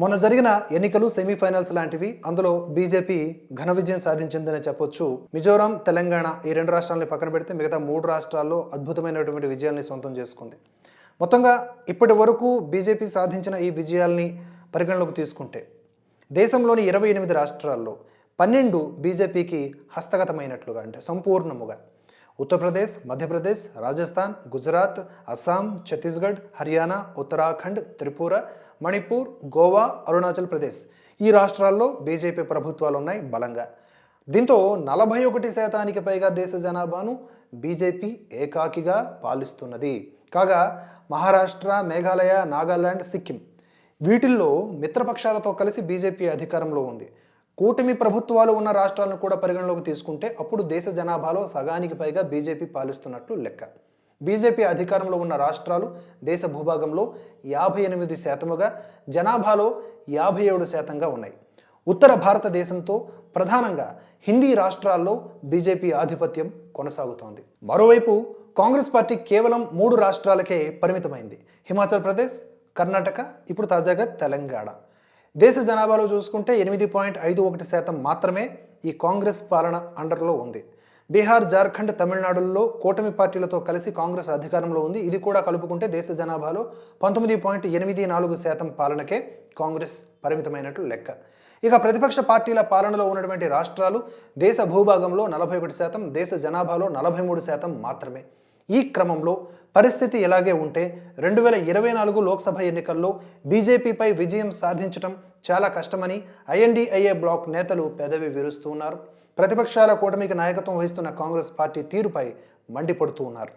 మొన్న జరిగిన ఎన్నికలు సెమీఫైనల్స్ లాంటివి అందులో బీజేపీ ఘన విజయం సాధించిందని చెప్పొచ్చు. మిజోరాం తెలంగాణ ఈ రెండు రాష్ట్రాలని పక్కన పెడితే మిగతా మూడు రాష్ట్రాల్లో అద్భుతమైనటువంటి విజయాల్ని సొంతం చేసుకుంది. మొత్తంగా ఇప్పటి వరకు బీజేపీ సాధించిన ఈ విజయాల్ని పరిగణలోకి తీసుకుంటే దేశంలోని ఇరవై ఎనిమిది రాష్ట్రాల్లో పన్నెండు బీజేపీకి హస్తగతమైనట్లుగా అంటే సంపూర్ణముగా ఉత్తరప్రదేశ్ మధ్యప్రదేశ్ రాజస్థాన్ గుజరాత్ అస్సాం ఛత్తీస్గఢ్ హర్యానా ఉత్తరాఖండ్ త్రిపుర మణిపూర్ గోవా అరుణాచల్ ప్రదేశ్ ఈ రాష్ట్రాల్లో బీజేపీ ప్రభుత్వాలు ఉన్నాయి బలంగా. దీంతో నలభై ఒకటి శాతానికి పైగా దేశ జనాభాను బీజేపీ ఏకాకిగా పాలిస్తున్నది. కాగా మహారాష్ట్ర మేఘాలయ నాగాలాండ్ సిక్కిం వీటిల్లో మిత్రపక్షాలతో కలిసి బీజేపీ అధికారంలో ఉంది. కూటమి ప్రభుత్వాలు ఉన్న రాష్ట్రాలను కూడా పరిగణలోకి తీసుకుంటే అప్పుడు దేశ జనాభాలో సగానికి పైగా బీజేపీ పాలిస్తున్నట్లు లెక్క. బీజేపీ అధికారంలో ఉన్న రాష్ట్రాలు దేశ భూభాగంలో యాభై ఎనిమిది శాతముగా జనాభాలో యాభై ఏడు శాతంగా ఉన్నాయి. ఉత్తర భారతదేశంతో ప్రధానంగా హిందీ రాష్ట్రాల్లో బీజేపీ ఆధిపత్యం కొనసాగుతోంది. మరోవైపు కాంగ్రెస్ పార్టీ కేవలం మూడు రాష్ట్రాలకే పరిమితమైంది. హిమాచల్ ప్రదేశ్ కర్ణాటక ఇప్పుడు తాజాగా తెలంగాణ. దేశ జనాభాలో చూసుకుంటే ఎనిమిది పాయింట్ ఐదు ఒకటి శాతం మాత్రమే ఈ కాంగ్రెస్ పాలన అండర్లో ఉంది. బీహార్ జార్ఖండ్ తమిళనాడుల్లో కూటమి పార్టీలతో కలిసి కాంగ్రెస్ అధికారంలో ఉంది. ఇది కూడా కలుపుకుంటే దేశ జనాభాలో పంతొమ్మిది పాయింట్ ఎనిమిది నాలుగు శాతం పాలనకే కాంగ్రెస్ పరిమితమైనట్లు లెక్క. ఇక ప్రతిపక్ష పార్టీల పాలనలో ఉన్నటువంటి రాష్ట్రాలు దేశ భూభాగంలో నలభై ఒకటి శాతం దేశ జనాభాలో నలభై మూడు శాతం మాత్రమే. ఈ క్రమంలో పరిస్థితి ఇలాగే ఉంటే రెండు వేల ఇరవై నాలుగు లోక్సభ ఎన్నికల్లో బీజేపీపై విజయం సాధించడం చాలా కష్టమని ఐఎన్డీఐఏ బ్లాక్ నేతలు పెదవి విరుస్తూ ఉన్నారు. ప్రతిపక్షాల కూటమికి నాయకత్వం వహిస్తున్న కాంగ్రెస్ పార్టీ తీరుపై మండిపడుతూ ఉన్నారు.